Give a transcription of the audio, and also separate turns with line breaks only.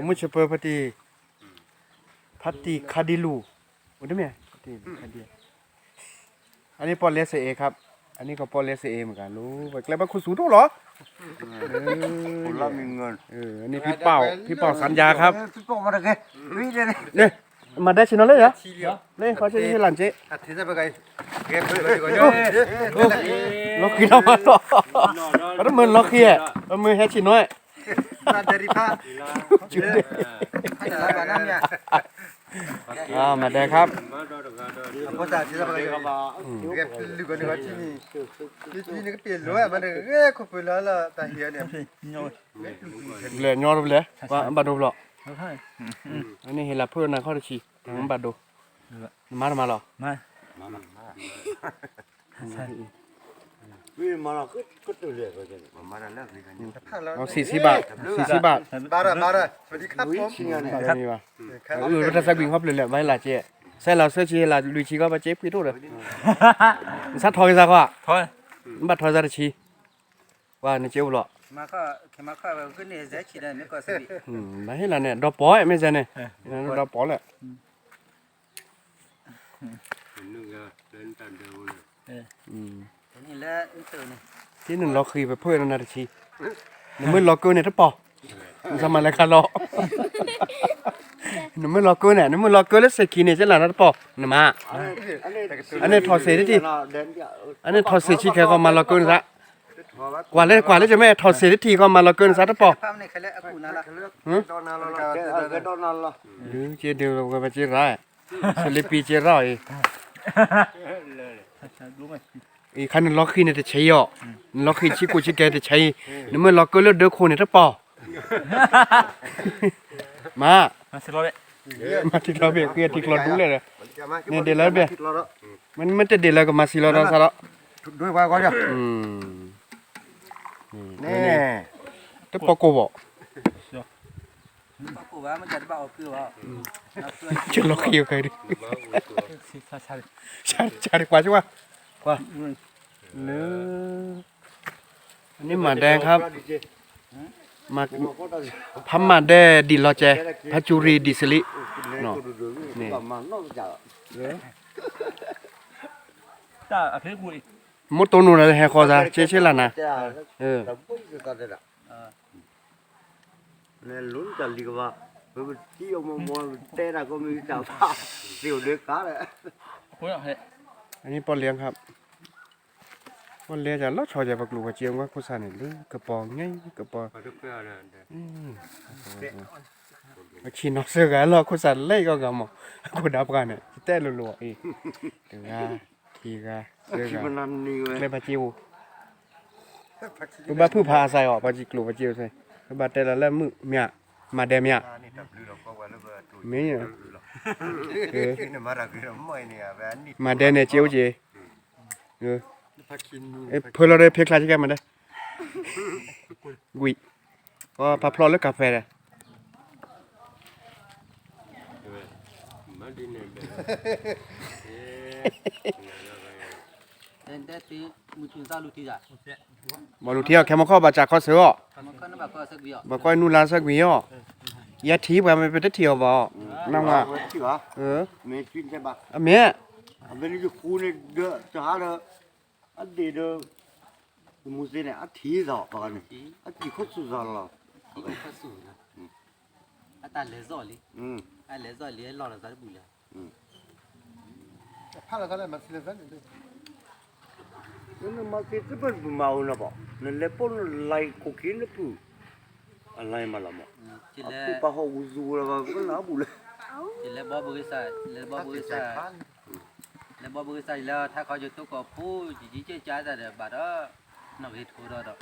mu che pa pati pati kadilu อุดมเนี่ยปฏิคดีอันนี้ปอลเลสเอครับ อันนี้ก็ปอลเลสเอเหมือนกันรู้ไปแล้วมาคุณสูทุกเหรอเอ
คนละมีเงิน
ออันนี้พี่เป่าพี่เป่าสัญญาครับ
พี่ปอมาได้ไงวิ่งเลย
เนี่ยมาได้ชินเลยเหรอเลยเขาจะให้หลานเจ๊
อะทีนี้ไปไงเก็บไปก่อน
ล็อกกี้เรามาต่อก็ต้องมือล็อกกี้อะมือแฮชชิน น้อย
มาเดริฟ้า
จุดเด็
ให้อะไรบ้างเนี่ย
อ่ามาได้ครับ
พอจ่ายทีนี้ไปไงเก็บลูกคนนี้ก็ที่นี่ที่นี่ก็เปลี่ยนเลยมันเอ้ยคุยแล้วล่ะตาเฮียเนี่ย
เหลือยอดเลยว่าบัดดูหรออันนี้เห็นละเพื่อนนะข้อตะชีบัดดูมาหรอมาหรอ
วิ่งมา แล้วก็ก็ตัวเล็กก็จะมาแล้วเลิกเลยกัน
เอาสี่สิบบาทสี่สิบบาท
บาร์บาร์สวัสดีครับผม
ครับนี่ว่ะเออรถสักวิ่งครับเลยแหละไว้ละเจ๊ใส่เราเสื้อชีละลุยชีก็มาเจ๊พี่ทุกเลยซัดทอยซะก็
thôi
บัดทอยซะชีว่านี่เจ้าหรอ
mà có khi mà có cái này giá trị là nó có sự bị
อืมมาให้ละเนี่ยดอกปอยไม่ใช่เนี่ยดอกปอยแหละอืม
cái này là từ này
ที่หนึ่งเราเคย ไปเพื่อนนาทีชีหนึ่งมือล็อกเกอร์เนี่ยถ้าปอมันสมัยอะไรกันรอหนึ่งมือล็อกเกอร์เนี่ยหนึ่งมือล็อกเกอร์แล้วเสกีเนี่ยจะหลานถ้าปอหนึ่งมาอันนี้ถอดเสียทีอันนี้ถอดเสียชีแค่ก็มาล็อกเกอร์ซะกว่าเลยกว่าเลยจะไม่ถอดเสียทีก็มาล็อกเกอร์ซะถ้าปอ
pháp này khai lại áp nào là
ตอนนั้นเราก็ตอนนั้นเรา
หรือเจเดียวเราไปเจร้ายสลิปีเจร้าย อีคันล็อกขี้เนี่ยจะใช้ย่อล็อกขี้ชิกูชิแกจะใช้นี่เมื่อล็อกเกอร์แล้วเดือโคเนี่ยถ้าปอมา
nó sẽ lo đấy
มาที่เราเบียกเกียที่เราดูเลยเลย
เนี่ย
มันมันจะเดี๋ยวเราก็มาสิเราเราซะแล้ว
ด้วยว่าก่อนจ้ะ
อืม
นี่
แต่ปอโกบ่
có của bà mà chặt bảo cửa vào nó cười
จะล็อกขี้ใครดิ
sao sao
ชาชาดีกว่าใช่ป่ะ ว่าเนื้ออันนี้หมาแดงครับมาพัมมาแดดิลอเจพัจูรีดิสลินี่
ta ở phía bụi
มดตัวนู้นนะแฮคอซาเชเชล่ะนะเออ
เนี่ยลุ้นกันดีกว่าเพื่อที่เอามามัวเต้ระก็มีเจ้าท่าเดี๋ยวเด็กก้าเลย
cuối nào hết
อั นนี้ปอเลี้ยงครับปอเลี้ยงจะลอดชอจะปักลูกกระเจียงว่าคุซานี่ลือกระปองไงกระปองอืมมาชินอเสือกันลอคุซาเล่ก็กำมกูดับกันเนี่ยแต่ลัวๆอีเดี๋ยวกาทีกาเสือ
ที่
กั
มัน
น
นั่นนี่เว้ย
เลยปาจิวกูบ้าพื้นพาใส่ออกปาจิกลูปาจิวใส่กูบ้าแต่ละแล้วมือเมีย มาเดเมีย
นี่ดับลือเราก็ว่าแล้วก็ตัว
เมียเออ
นี่มารักเราไม่เนี่ยแบบนี้
มาเดเนี่ยเจียวเจเออเอ้เพื่อเราได้เพลคลาสสิกมันได้กุยก็พับพลอแล้วกาแฟเลย
đến đây thì một chuyến ra lụt thì giả
บอลูเที่ยวแค่มาข้อบาจากข้อเสือ
còn nó nó bảo có sự bị
บ่ก้ อยนู่นลานสักวีอ่ะยาทีบ่มันไปเที่ยวบ่นั่งว่า
ที่วะ
เออ
เมชินใช่ปะ
อะเมีย
อันนี้จะคูเนี่ยเด้อจะหาเด้ออันเดียวเด้อมูสิเนี่ยอันที่สอบกันนี่อันที่เขาสุดยอดละ
thì cũng có sự à ta lấy giỏi đi
อืม
ai lấy giỏi lấy lò là giá bụi là
พาแล้วก็มาสิเลยนั่นมาคิดจะเป็ alai malama aku paho wuzu la ba kan abu
le le ba bu sa le ba bu sa le ba bu sa la tha kho ju tu ko pu ji ji che cha da de ba da nó hết thua rồi đó